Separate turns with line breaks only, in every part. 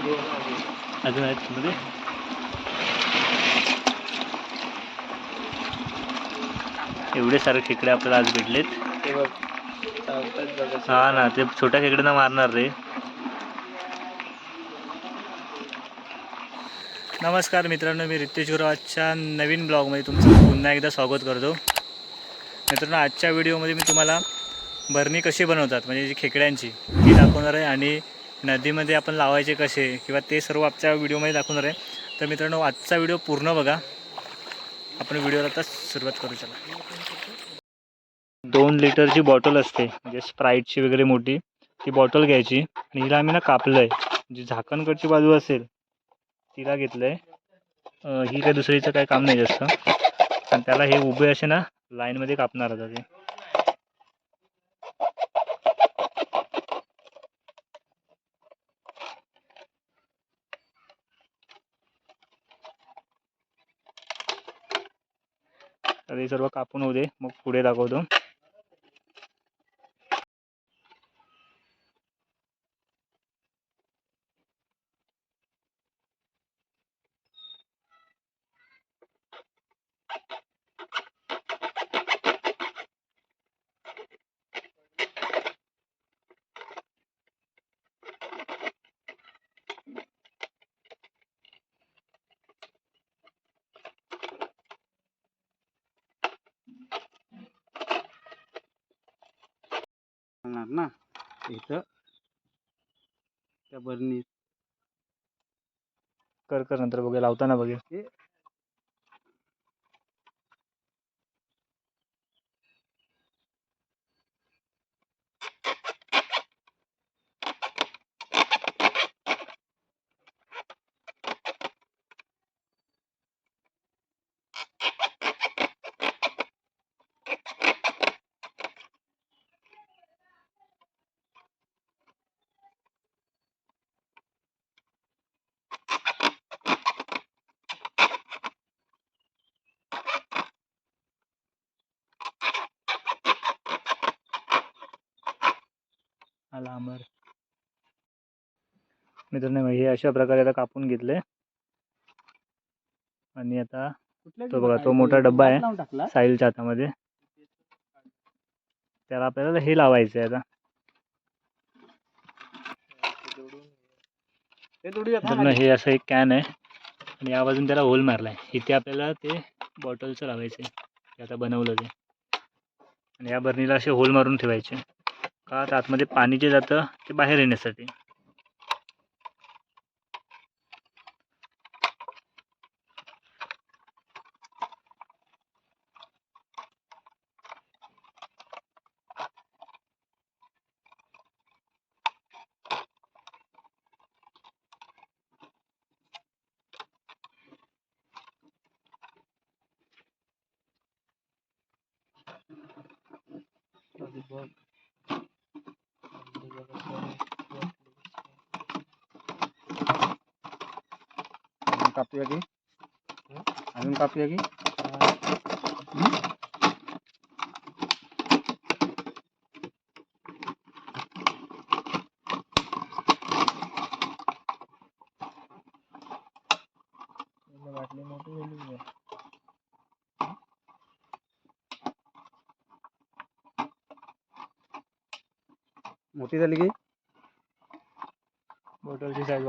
अजून आहेत मध्ये? एवढे सारे खेकडे आपल्याला आज भेटलेत. हा ना ते छोट्या खेकड्यांना मारणार रे. नमस्कार मित्रांनो मी रितेश गुरु आजच्या नवीन ब्लॉगमध्ये तुमचं पुन्हा एकदा स्वागत करतो. मित्रांनो आजच्या व्हिडिओमध्ये मी तुम्हाला भरणी कशी बनवतात म्हणजे जी खेकड्यांची ती दाखवणार आहे. आणि नदीमध्ये आपण लावायचे कसे किंवा ते सर्व आजच्या व्हिडिओमध्ये दाखवणार आहे. तर मित्रांनो आजचा व्हिडिओ पूर्ण बघा. आपण व्हिडिओला आता सुरुवात करू चला. दोन लिटरची बॉटल असते म्हणजे स्प्राईटची वगैरे मोठी. ती बॉटल घ्यायची आणि हिला आम्ही ना कापलं आहे जी झाकणकडची बाजू असेल तिला घेतलं आहे ही काय दुसरीचं काय काम नाही जास्त. पण त्याला हे उभे असे ना लाईनमध्ये कापणार आता ते. हे सर्व कापून होऊ दे. मग पुढे दाखवतो
सांगणार ना इथं त्या बरणीत
कर कर नंतर बघूया लावताना बघूया. आला अमर मित्रांनो हे अशा प्रकारे आता कापून घेतले आणि आता तो बघा, तो मोठा डब्बा आहे. साहिलच्या हातामध्ये त्याला आपल्याला हे लावायचं आहे आता मित्रांनो हे असं एक कॅन आहे. आणि या बाजून त्याला होल मारला आहे इथे आपल्याला ते बॉटलचं लावायचं आहे आता बनवलं ते. आणि या बरणीला असे होल मारून ठेवायचे. का आतमध्ये पाणी जे जातं ते बाहेर येण्यासाठी.
कापूया की अजून कापूया की बाटली की
बॉटलची साईज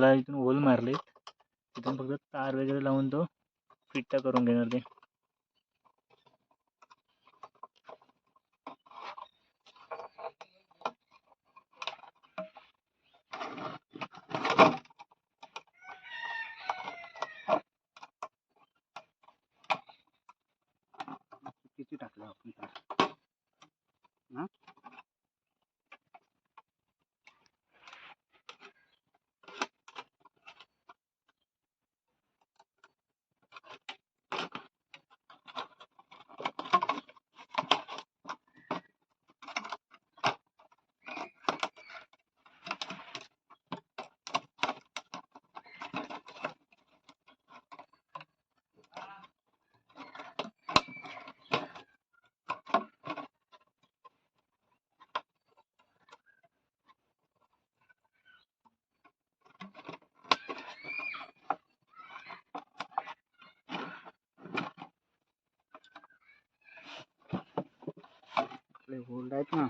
आणि याला इथून होल मारले इथून फक्त तार वगैरे लावून तो फिट्टा करून घेणार ते
किती टाकलं आपण तार हा आपले होल्ड आहेत ना.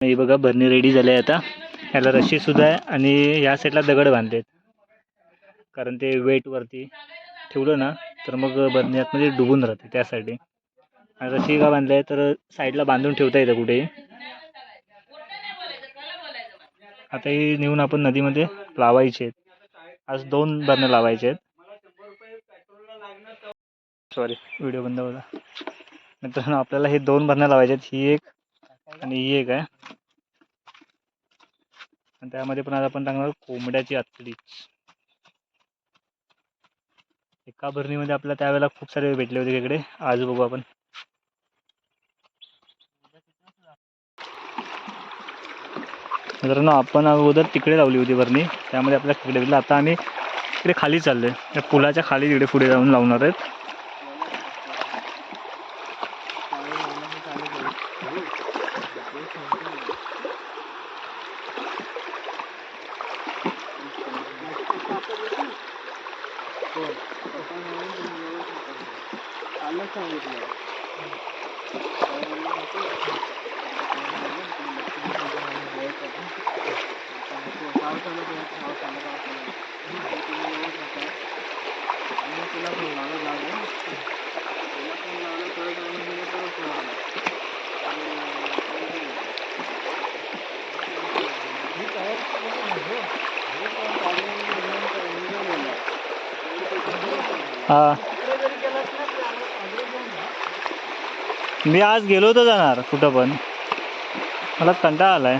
हे बघा भरणी रेडी झाली आहे आता. ह्याला रशी सुद्धा आहे आणि या साईडला दगड बांधलेत कारण ते वेट वरती ठेवलं ना तर मग भरणी आतमध्ये डुबून राहते त्यासाठी आणि रशी का बांधली आहे तर साईडला बांधून ठेवता येतं कुठेही. आता ही नेऊन आपण नदीमध्ये लावायचे आहेत. आज दोन भरण्या लावायचे आहेत. सॉरी व्हिडिओ बंद होता. मित्रांनो आपल्याला हे दोन भरण्या लावायचे आहेत. ही एक आणि ही एक आहे. आणि त्यामध्ये पण आज आपण टाकणार कोंबड्याची आतडी एका भरणीमध्ये आपल्याला त्यावेळेला खूप सारे भेटले होते इकडे आज बघू आपण. मित्रांनो आपण अगोदर तिकडे लावली होती वरणी. त्यामध्ये आपल्याला तिकडे भेटलं आता आम्ही इकडे खाली आहे त्या पुलाच्या खाली तिकडे पुढे जाऊन लावणार आहेत. हा. मी आज गेलो होतो जाणार कुठं पण. मला कंटाळा आलाय.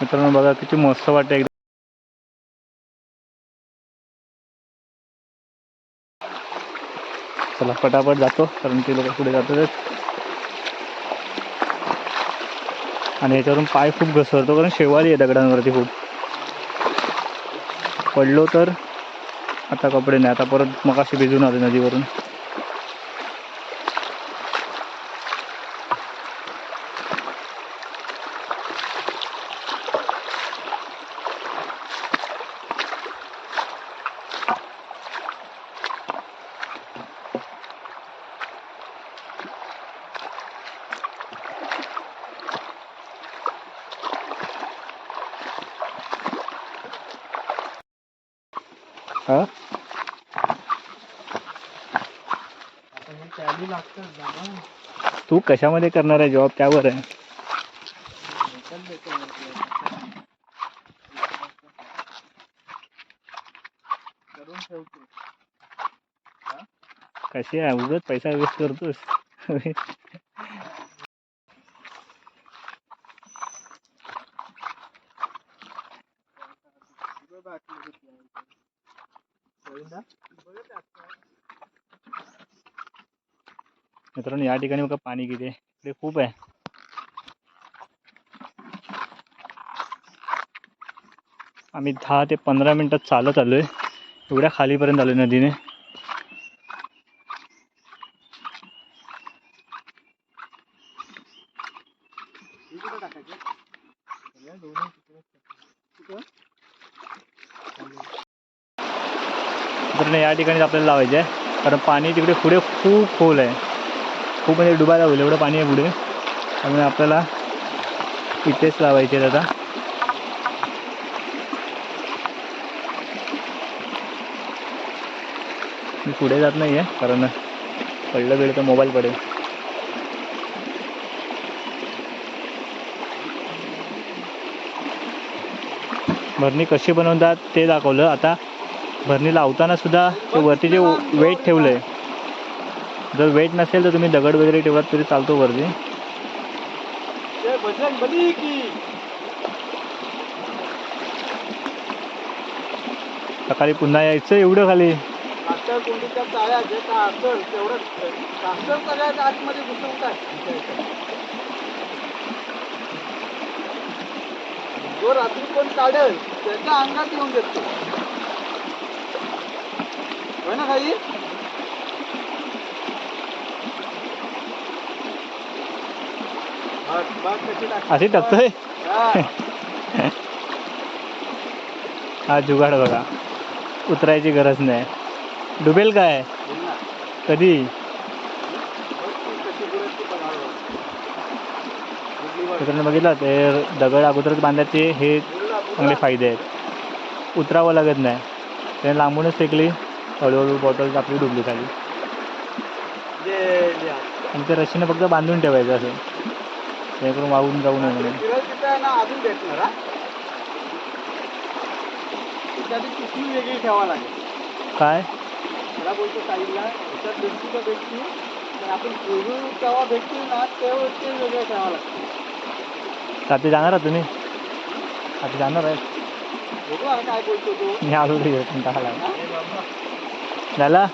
मित्रांनो बघा किती मस्त वाटते एकदम. चला पटापट जातो कारण ते लोक पुढे जातात. आणि याच्यावरून पाय खूप घसरतो कारण शेवाळी आहे दगडांवरती खूप. पडलो तर आता कपडे नाही आता परत मगाशी भिजून आले नदीवरून. हा? तू कशामध्ये करणार आहे जॉब त्यावर आहे. कशी आहे? उगत पैसा वेस्ट करतोस. या ठिकाणी बघा पाणी किती आहे. इकडे खूप आहे. आम्ही दहा ते पंधरा मिनिटात चालत आलोय. एवढ्या खालीपर्यंत नदीने. मित्रांनो या ठिकाणी आपल्याला लावायचे आहे कारण पाणी तिकडे पुढे खूप खोल आहे. खूप म्हणजे डुबायला होईल एवढं पाणी आहे पुढे. त्यामुळे आपल्याला इथेच लावायचे आहेत आता. मी पुढे जात नाही आहे कारण पडलं बिडलं तर मोबाईल पडेल. भरणी कशी बनवतात ते दाखवलं. आता भरणी लावताना सुद्धा ते वरती जे वेट ठेवलं आहे जर वेट नसेल तर तुम्ही दगड वगैरे ठेवलात तरी चालतो वरती. सकाळी पुन्हा यायचं एवढं खाली.
जे रात्री कोण काढेल त्याच्या अंगात येऊन देतो. ना काही बघ बघ कशी टाकते.
अशी टाकतोय
हा.
जुगाड बघा उतरायची गरज नाही डुबेल काय. कधी. मित्रांनो बघितलं ते दगड अगोदरच बांधायचे हे. चांगले फायदे आहेत उतरावं लागत नाही त्याने लांबूनच फेकली हळूहळू बॉटल आपली डुबली खाली. आणि ते रशीनं फक्त बांधून ठेवायचं असं जेणेकरून वाहून जाऊ नये म्हणून.
आहे
काय? आता जाणार आहात तुम्ही? आता जाणार आहे. मी आलो
हा?
झाला?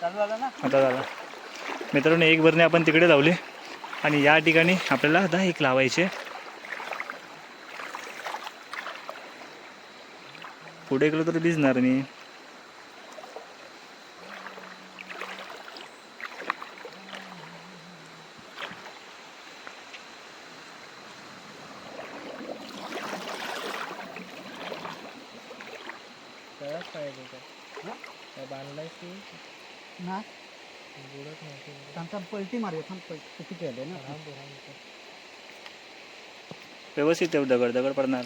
चालू झालं ना.
आता झाला. मित्रांनो एक भरणे आपण तिकडे लावले. आणि या ठिकाणी आपल्याला आता एक लावायचे. पुढे गेलो तर दिसणार मी
पलटी मारूया थांब किती केलंय ना?
व्यवस्थित ठेव दगड दगड पडणार.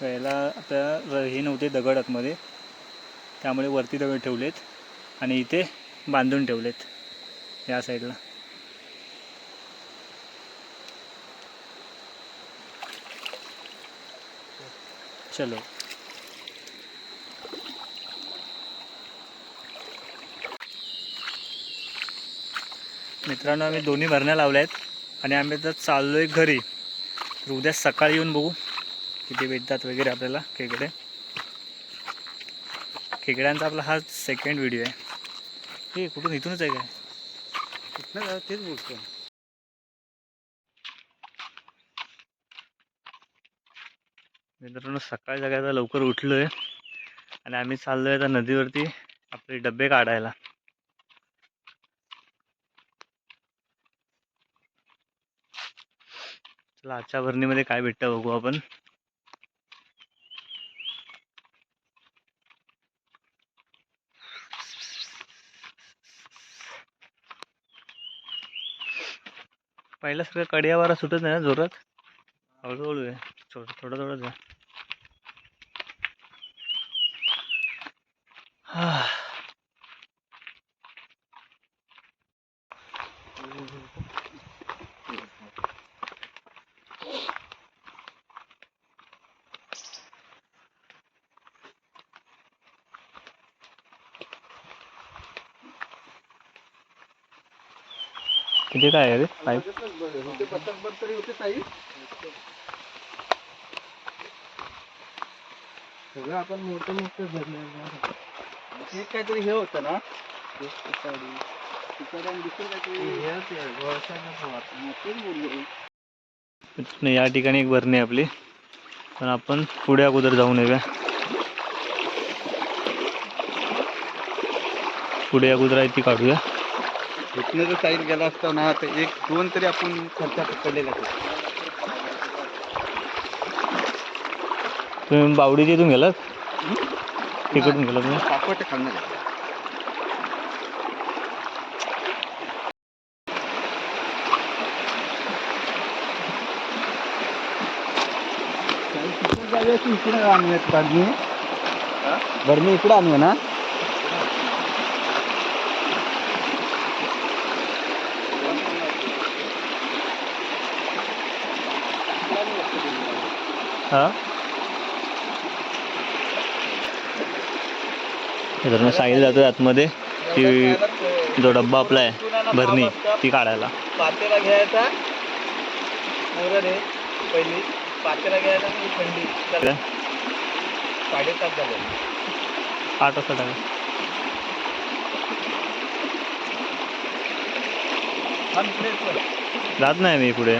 पहिला आता र- हे नव्हते दगड आतमध्ये. त्यामुळे वरती दगड ठेवलेत आणि इथे बांधून ठेवलेत या साईडला. चलो। मित्रांनो आम्ही दोन्ही भरण्या लावल्या आहेत आणि आम्ही तर चाललो आहे घरी. तर उद्या सकाळी येऊन बघू किती भेटतात वगैरे आपल्याला खेकडे. खेकड्यांचा आपला हा सेकंड व्हिडिओ आहे. हे कुठून? इथूनच आहे काय?
तेच बोलतो
मित्रांनो सकाळी सगळ्यात लवकर उठलो आहे आणि आम्ही चाललो आहे आता नदीवरती आपले डबे काढायला. चला आजच्या भरणीमध्ये काय भेटतं बघू आपण. पहिला सगळं कडियावारा सुटत नाही ना जोरात? हळूहळू आहे. थोडं थोडं थोडंच आहे किती काय आहे रे पाईप
होते बत्तासभर तरी होते ताई सगळं आपण मोठे मोठे भरले एक काहीतरी हे होतं ना? हा,
नाही या ठिकाणी एक भरणी आहे आपली. पण आपण पुढे अगोदर जाऊन येऊया. पुढे अगोदर आहे ती काढूया.
इथनं जर साईड गेला असता ना तर एक दोन तरी आपण खर्चा पकडलेला
तुम्ही बावडीच्या इथून गेलात? तिकडून गेला
खाल्लं इकडे आणूयात भरणी भरणी इकडे आणूया ना?
हा? मित्रांनो साहिल जातो आतमध्ये. ती जो डब्बा आपला आहे भरणी ती काढायला.
पातेला घ्यायचा. पहिली पातेला घ्यायचा आणि थंडी? साडेसात झाले.
आठ वाजता टाका. जात नाही मी पुढे.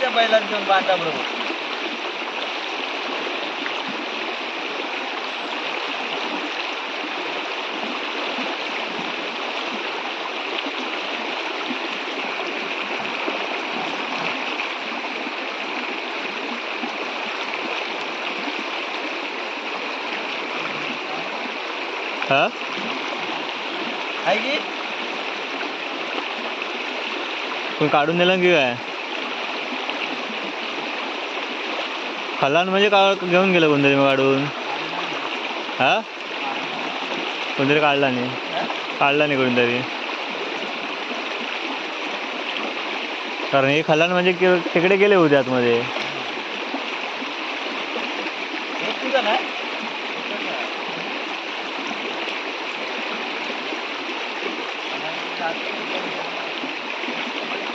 त्या बैलाला घेऊन बांधा बरोबर.
हा?
आहे की?
कोण काढून नेलं की काय? खलान म्हणजे का घेऊन गेलं कोणतरी मग काढून? हा? कोणतरी काढला नाही. काढला नाही कोणतरी. कारण हे खलान म्हणजे तिकडे गेले होते आतमध्ये.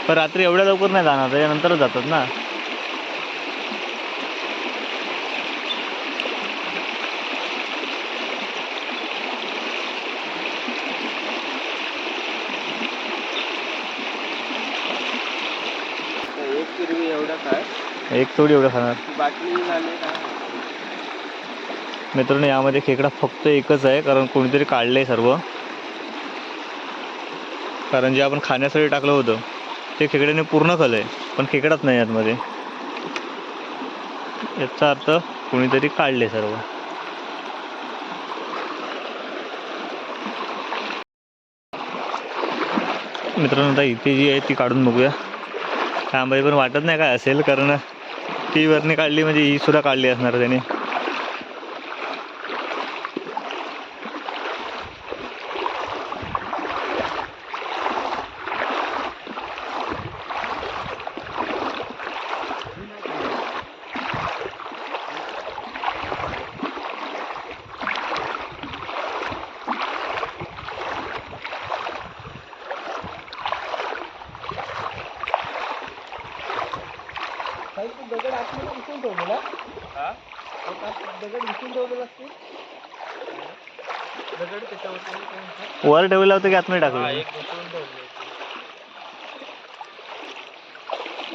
पण रात्री एवढ्या लवकर नाही जाणार त्याच्यानंतरच जातात ना
एक किरवी एवढं काय
एक थोडी एवढं खाणार. मित्रांनो यामध्ये खेकडा फक्त एकच आहे कारण कोणीतरी काढलं आहे सर्व. कारण जे आपण खाण्यासाठी टाकलं होतं ते खेकड्याने पूर्ण आहे पण खेकडाच नाही यातमध्ये. याचा अर्थ कोणीतरी काढले सर्व. मित्रांनो आता इथे जी आहे ती काढून बघूया. त्यामध्ये पण वाटत नाही काय असेल कारण ती काढली म्हणजे ही सुद्धा काढली असणार त्याने.
काही तू दगड आतमध्ये विसून ठेवलेला. आत दगड विसून ठेवलेला असतील. दगड त्याच्यावरती आणि काय म्हणतात?
वर ठेवलं होतं की आतमध्ये
हा,
टाकलं
एक ठेवले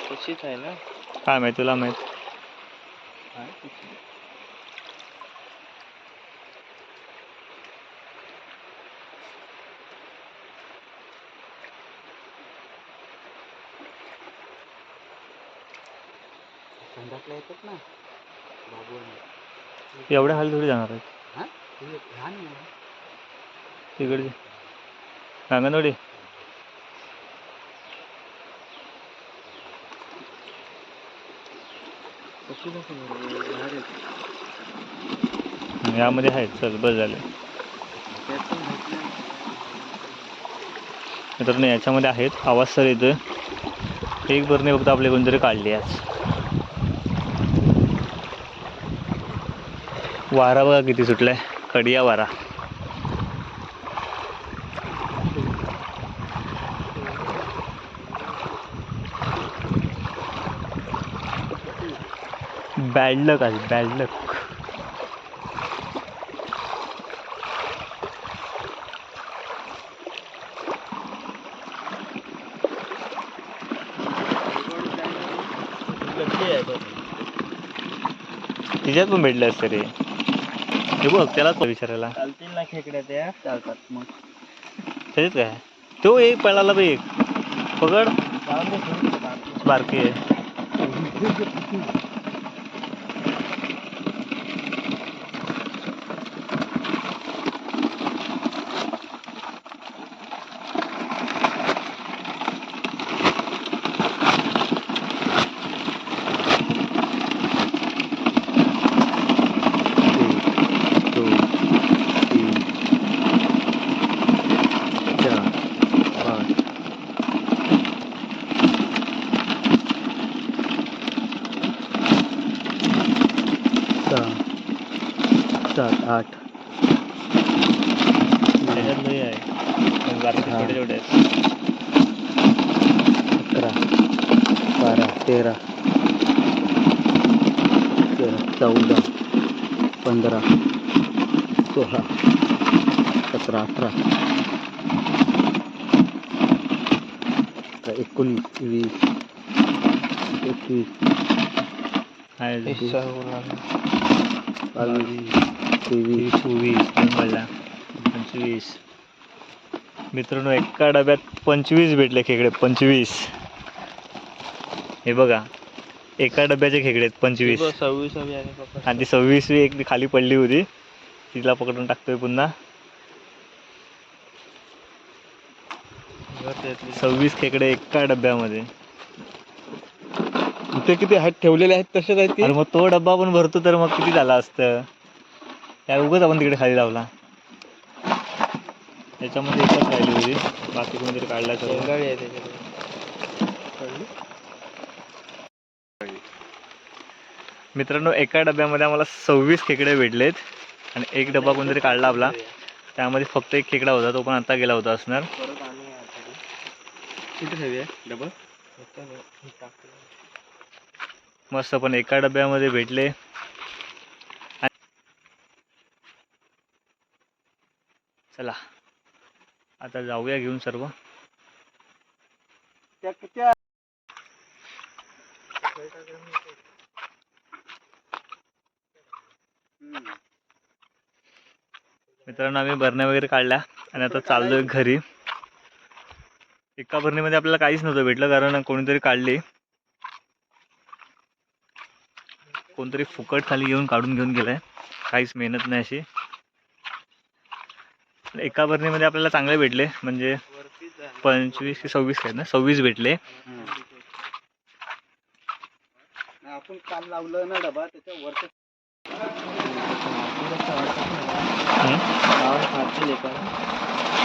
तशीच आहे. ना?
काय माहिती तुला माहीत.
येतात ना.
एवढ्या खाली थोडी जाणार आहेत.
हा? हे लहान.
तिकडचे अंगणवाडी
कशी.
यामध्ये आहेत. चल बस झाले.
त्यात पण माहीत नाही.
मित्रांनो याच्यामध्ये आहेत. आवाज सर येतोय एक बरणी फक्त आपले कोणतरी काढली आज वारा बघा किती सुटलाय. कडिया वारा. बॅड लक आहे बॅड लक
आहे बघ.
तिच्यात पण भेटले असते रे. हे बघ त्यालाच विचारायला.
चालतील ना खेकड्या त्या चालतात मग.
त्याच्यात काय? तो एक पळाला बघ एक. पकड. बारकी आहे.
सहा सात आठ. अकरा बारा तेरा तेरा चौदा पंधरा सोळा सतरा अठरा, एकोणीस वीस एकवीस तेवीस
चोवीस पंचवीस. मित्रांनो एका डब्यात पंचवीस भेटले खेकडे पंचवीस. हे बघा एका डब्याचे खेकडे आहेत पंचवीस.
सव्वीसावी
आणि ती सव्वीसवी एक खाली पडली होती. तिला पकडून टाकतोय पुन्हा. सव्वीस खेकडे एका डब्यामध्ये.
ते किती आहेत ठेवलेले आहेत तसेच आहेत
अरे मग तो डब्बा पण भरतो तर मग किती झाला असतं? त्या उगाच आपण तिकडे खाली लावला. त्याच्यामध्ये एकच राहिली होती. बाकी कोणीतरी काढला
आहे
मित्रांनो एका डब्यामध्ये आम्हाला सव्वीस खेकडे भेटलेत आणि एक डबा कोणतरी काढला आपला. त्यामध्ये फक्त एक खेकडा होता तो पण आता गेला होता असणार.
कुठे ठेवूया डबल
मस्त पण एका डब्यामध्ये भेटले. चला आता जाऊया घेऊन सर्व. मित्रांनो आम्ही भरण्या वगैरे काढल्या आणि आता चाललोय घरी. एका भरणीमध्ये आपल्याला काहीच नव्हतं भेटलं कारण कोणीतरी काढली. कोणतरी फुकट खाली घेऊन काढून घेऊन गेलाय. काहीच मेहनत नाही अशी. एका भरणीमध्ये आपल्याला चांगले भेटले म्हणजे पंचवीस ते सव्वीस आहेत ना? सव्वीस भेटले.
आपण काल लावलं ना डबा त्याच्या.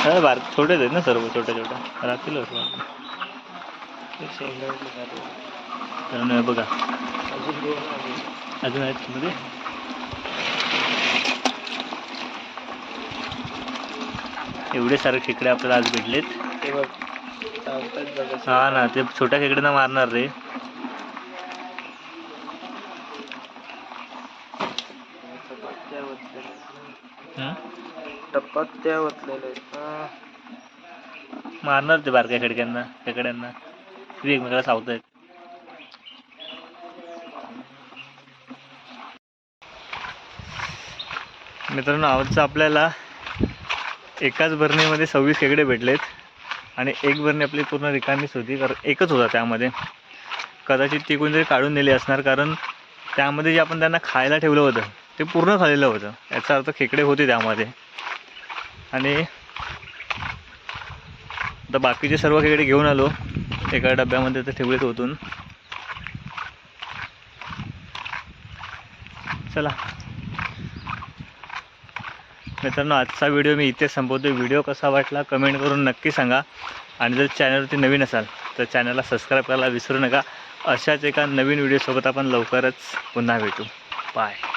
हा, छोटेच आहेत ना सर्व छोट्या छोट्या. हे बघा. अजून आहेत मध्ये. एवढे सारे खेकडे आपल्याला आज भेटलेत. हा ना ते छोट्या खेकड्यांना मारणार रे. मारणार ते बारक्या खेकड्यांना. खेकड्यांना एकमेकाला सावत आहेत मित्रांनो आजचं आपल्याला एकाच भरणीमध्ये सव्वीस खेकडे भेटलेत आणि एक भरणी आपली पूर्ण रिकामीच होती कारण एकच होता त्यामध्ये. कदाचित ती कोणतरी काढून नेली असणार कारण त्यामध्ये जे आपण त्यांना खायला ठेवलं होतं ते पूर्ण खाल्लेलं होतं. याचा अर्थ खेकडे होते त्यामध्ये. आणि आता बाकीचे सर्व खेकडे घेऊन आलो. एका डब्यामध्ये ते ठेवलेत होतून चला. मित्रांनो आजचा व्हिडिओ मी इथे संपवतो व्हिडिओ कसा वाटला कमेंट करून नक्की सांगा. आणि जर चॅनलवरती नवीन असाल तर चॅनलला सबस्क्राईब करायला विसरू नका. अशाच एका नवीन व्हिडिओसोबत आपण लवकरच पुन्हा भेटू. बाय.